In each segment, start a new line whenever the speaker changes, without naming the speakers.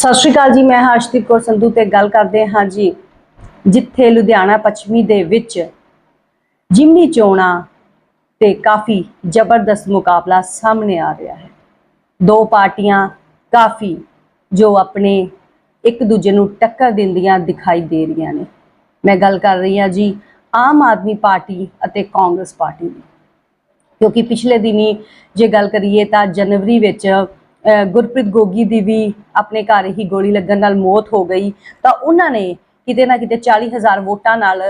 ਸਤਿ ਸ਼੍ਰੀ ਅਕਾਲ ਜੀ, ਮੈਂ ਹਰਸ਼ਦੀਪ ਕੌਰ ਸੰਧੂ ਤੇ ਗੱਲ ਕਰਦੇ ਹਾਂ ਜੀ, ਜਿੱਥੇ ਲੁਧਿਆਣਾ ਪੱਛਮੀ ਦੇ ਵਿੱਚ ਜਿਮਨੀ ਚੋਣਾਂ ਤੇ ਕਾਫੀ ਜ਼ਬਰਦਸਤ ਮੁਕਾਬਲਾ ਸਾਹਮਣੇ ਆ ਰਿਹਾ ਹੈ। ਦੋ ਪਾਰਟੀਆਂ ਕਾਫੀ ਜੋ ਆਪਣੇ ਇੱਕ ਦੂਜੇ ਨੂੰ ਟੱਕਰ ਦਿੰਦੀਆਂ ਦਿਖਾਈ ਦੇ ਰਹੀਆਂ ਨੇ। ਮੈਂ ਗੱਲ ਕਰ ਰਹੀ ਹਾਂ ਜੀ, ਆਮ ਆਦਮੀ ਪਾਰਟੀ ਅਤੇ ਕਾਂਗਰਸ ਪਾਰਟੀ ਦੀ। ਕਿਉਂਕਿ ਪਿਛਲੇ ਦਿਨੀ ਜੇ ਗੱਲ ਕਰੀਏ ਤਾਂ ਜਨਵਰੀ ਵਿੱਚ ਗੁਰਪ੍ਰੀਤ ਗੋਗੀ ਦੀ ਵੀ ਆਪਣੇ ਘਰ ਹੀ ਗੋਲੀ ਲੱਗਣ ਨਾਲ ਮੌਤ ਹੋ ਗਈ। ਤਾਂ ਉਹਨਾਂ ਨੇ ਕਿਤੇ ਨਾ ਕਿਤੇ 40000 ਵੋਟਾਂ ਨਾਲ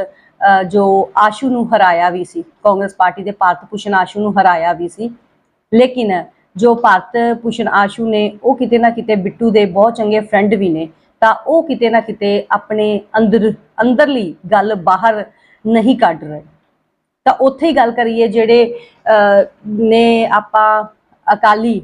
ਜੋ ਆਸ਼ੂ ਨੂੰ ਹਰਾਇਆ ਵੀ ਸੀ, ਕਾਂਗਰਸ ਪਾਰਟੀ ਦੇ ਭਾਰਤ ਭੂਸ਼ਣ ਆਸ਼ੂ ਨੂੰ ਹਰਾਇਆ ਵੀ ਸੀ। ਲੇਕਿਨ ਜੋ ਭਾਰਤ ਭੂਸ਼ਣ ਆਸ਼ੂ ਨੇ, ਉਹ ਕਿਤੇ ਨਾ ਕਿਤੇ ਬਿੱਟੂ ਦੇ ਬਹੁਤ ਚੰਗੇ ਫਰੈਂਡ ਵੀ ਨੇ। ਤਾਂ ਉਹ ਕਿਤੇ ਨਾ ਕਿਤੇ ਆਪਣੇ ਅੰਦਰ, ਅੰਦਰਲੀ ਗੱਲ ਬਾਹਰ ਨਹੀਂ ਕੱਢ ਰਹੇ। ਤਾਂ ਉੱਥੇ ਹੀ ਗੱਲ ਕਰੀਏ ਜਿਹੜੇ ਨੇ ਆਪਾਂ ਅਕਾਲੀ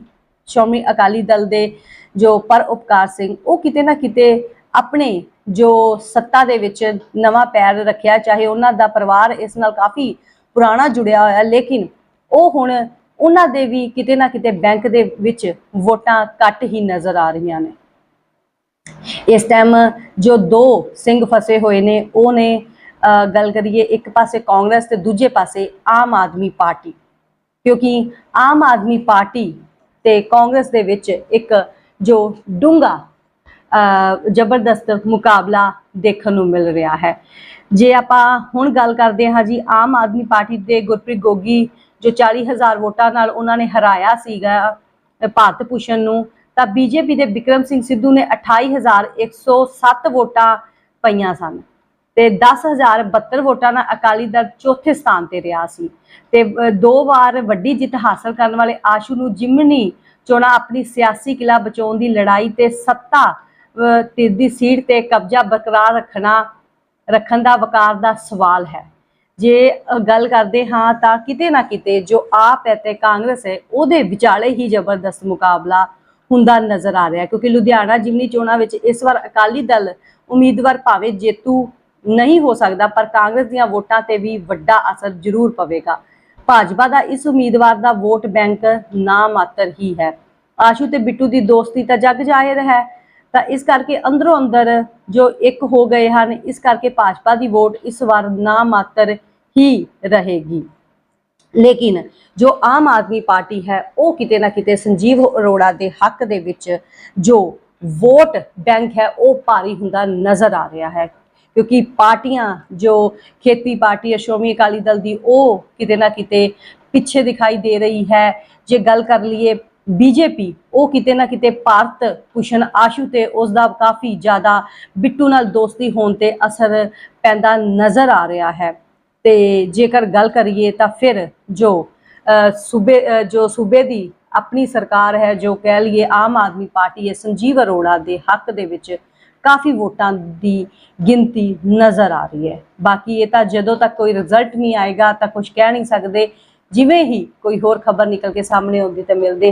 ਸ਼੍ਰੋਮਣੀ ਅਕਾਲੀ ਦਲ ਦੇ ਜੋ ਪਰ ਉਪਕਾਰ ਸਿੰਘ ਉਹ ਕਿਤੇ ਨਾ ਕਿਤੇ ਆਪਣੇ ਜੋ ਸੱਤਾ ਦੇ ਵਿੱਚ ਨਵਾਂ ਪੈਰ ਰੱਖਿਆ ਚਾਹੇ ਉਹਨਾਂ ਦਾ ਪਰਿਵਾਰ ਇਸ ਨਾਲ ਕਾਫੀ ਪੁਰਾਣਾ ਜੁੜਿਆ ਹੋਇਆ ਲੇਕਿਨ ਉਹ ਹੁਣ ਉਹਨਾਂ ਦੇ ਵੀ ਕਿਤੇ ਨਾ ਕਿਤੇ ਬੈਂਕ ਦੇ ਵਿੱਚ ਵੋਟਾਂ ਘੱਟ ਹੀ ਨਜ਼ਰ ਆ ਰਹੀਆਂ ਨੇ। ਇਸ ਟਾਈਮ ਜੋ ਦੋ ਸਿੰਘ ਫਸੇ ਹੋਏ ਨੇ ਉਹ ਨੇ ਅਹ, ਗੱਲ ਕਰੀਏ ਇੱਕ ਪਾਸੇ ਕਾਂਗਰਸ ਤੇ ਦੂਜੇ ਪਾਸੇ ਆਮ ਆਦਮੀ ਪਾਰਟੀ। ਕਿਉਂਕਿ ਆਮ ਆਦਮੀ ਪਾਰਟੀ ਤੇ ਕਾਂਗਰਸ ਦੇ ਵਿੱਚ ਇੱਕ ਜੋ ਡੂੰਗਾ ਜ਼ਬਰਦਸਤ ਮੁਕਾਬਲਾ ਦੇਖਣ ਨੂੰ ਮਿਲ ਰਿਹਾ ਹੈ। ਜੇ ਆਪਾਂ ਹੁਣ ਗੱਲ ਕਰਦੇ ਹਾਂ ਜੀ, ਆਮ ਆਦਮੀ ਪਾਰਟੀ ਦੇ ਗੁਰਪ੍ਰੀਤ ਗੋਗੀ, ਜੋ 40000 ਵੋਟਾਂ ਨਾਲ ਉਹਨਾਂ ਨੇ ਹਰਾਇਆ ਸੀਗਾ ਭਾਰਤ ਭੂਸ਼ਣ ਨੂੰ, ਤਾਂ ਬੀਜੇਪੀ ਦੇ ਵਿਕਰਮ ਸਿੰਘ ਸਿੱਧੂ ਨੇ 28107 ਵੋਟਾਂ ਪਈਆਂ ਸਨ। ਤੇ 10072 ਵੋਟਾਂ ਨਾਲ ਅਕਾਲੀ ਦਲ ਚੌਥੇ ਸਥਾਨ ਤੇ ਰਿਹਾ ਸੀ। ਤੇ ਦੋ ਵਾਰ ਵੱਡੀ ਜਿੱਤ ਹਾਸਲ ਕਰਨ ਵਾਲੇ ਆਸ਼ੂ ਨੂੰ ਜਿਮਨੀ ਚੋਣਾਂ ਆਪਣੀ ਸਿਆਸੀ ਕਿਲਾ ਬਚਾਉਣ ਦੀ ਲੜਾਈ ਤੇ ਸੱਤਾ ਧਿਰ ਦੀ ਸੀਟ ਤੇ ਕਬਜ਼ਾ ਬਰਕਰਾਰ ਰੱਖਣਾ, ਰੱਖਣ ਦਾ ਵਕਾਰ ਦਾ ਸਵਾਲ ਹੈ। ਜੇ ਗੱਲ ਕਰਦੇ ਹਾਂ ਤਾਂ ਕਿਤੇ ਨਾ ਕਿਤੇ ਜੋ ਆਪ ਹੈ ਤੇ ਕਾਂਗਰਸ ਹੈ, ਉਹਦੇ ਵਿਚਾਲੇ ਹੀ ਜ਼ਬਰਦਸਤ ਮੁਕਾਬਲਾ ਹੁੰਦਾ ਨਜ਼ਰ ਆ ਰਿਹਾ ਕਿਉਂਕਿ ਲੁਧਿਆਣਾ ਜਿਮਨੀ ਚੋਣਾਂ ਵਿੱਚ ਇਸ ਵਾਰ ਅਕਾਲੀ ਦਲ ਉਮੀਦਵਾਰ ਭਾਵੇਂ ਜੇਤੂ ਨਹੀਂ ਹੋ ਸਕਦਾ, ਪਰ ਕਾਂਗਰਸ ਦੀਆਂ ਵੋਟਾਂ ਤੇ ਵੀ ਵੱਡਾ ਅਸਰ ਜ਼ਰੂਰ ਪਵੇਗਾ। ਭਾਜਪਾ ਦਾ ਇਸ ਉਮੀਦਵਾਰ ਦਾ ਵੋਟ ਬੈਂਕ ਨਾ ਮਾਤਰ ਹੀ ਹੈ। ਆਸ਼ੂ ਤੇ ਬਿੱਟੂ ਦੀ ਦੋਸਤੀ ਤਾਂ ਜੱਗ ਜ਼ਾਹਿਰ ਹੈ। ਤਾਂ ਇਸ ਕਰਕੇ ਅੰਦਰੋਂ ਅੰਦਰ ਜੋ ਇੱਕ ਹੋ ਗਏ ਹਨ, ਇਸ ਕਰਕੇ ਭਾਜਪਾ ਦੀ ਵੋਟ ਇਸ ਵਾਰ ਨਾ ਮਾਤਰ ਹੀ ਰਹੇਗੀ। ਲੇਕਿਨ ਜੋ ਆਮ ਆਦਮੀ ਪਾਰਟੀ ਹੈ, ਉਹ ਕਿਤੇ ਨਾ ਕਿਤੇ ਸੰਜੀਵ ਅਰੋੜਾ ਦੇ ਹੱਕ ਦੇ ਵਿੱਚ ਜੋ ਵੋਟ ਬੈਂਕ ਹੈ, ਉਹ ਭਾਰੀ ਹੁੰਦਾ ਨਜ਼ਰ ਆ ਰਿਹਾ ਹੈ। ਕਿਉਂਕਿ ਪਾਰਟੀਆਂ ਜੋ ਖੇਤੀ ਪਾਰਟੀ ਹੈ ਸ਼੍ਰੋਮਣੀ ਅਕਾਲੀ ਦਲ ਦੀ, ਉਹ ਕਿਤੇ ਨਾ ਕਿਤੇ ਪਿੱਛੇ ਦਿਖਾਈ ਦੇ ਰਹੀ ਹੈ। ਜੇ ਗੱਲ ਕਰ ਲਈਏ ਬੀਜੇਪੀ, ਉਹ ਕਿਤੇ ਨਾ ਕਿਤੇ ਭਾਰਤ ਭੂਸ਼ਣ ਆਸ਼ੂ ਤੇ ਉਸ ਦਾ ਕਾਫੀ ਜ਼ਿਆਦਾ ਬਿੱਟੂ ਨਾਲ ਦੋਸਤੀ ਹੋਣ ਤੇ ਅਸਰ ਪੈਂਦਾ ਨਜ਼ਰ ਆ ਰਿਹਾ ਹੈ। ਤੇ ਜੇਕਰ ਗੱਲ ਕਰੀਏ ਤਾਂ ਫਿਰ ਜੋ ਸੂਬੇ ਜੋ ਸੂਬੇ ਦੀ ਆਪਣੀ ਸਰਕਾਰ ਹੈ, ਜੋ ਕਹਿ ਲਈਏ ਆਮ ਆਦਮੀ ਪਾਰਟੀ ਹੈ, ਸੰਜੀਵ ਅਰੋੜਾ ਦੇ ਹੱਕ ਦੇ ਵਿੱਚ ਕਾਫੀ ਵੋਟਾਂ ਦੀ ਗਿਣਤੀ ਨਜ਼ਰ ਆ ਰਹੀ ਹੈ। ਬਾਕੀ ਇਹ ਤਾਂ ਜਦੋਂ ਤੱਕ ਕੋਈ ਰਿਜ਼ਲਟ ਨਹੀਂ ਆਏਗਾ ਤਾਂ ਕੁਝ ਕਹਿ ਨਹੀਂ ਸਕਦੇ। ਜਿਵੇਂ ਹੀ ਕੋਈ ਹੋਰ ਖਬਰ ਨਿਕਲ ਕੇ ਸਾਹਮਣੇ ਆਉਂਦੀ ਤਾਂ ਮਿਲਦੇ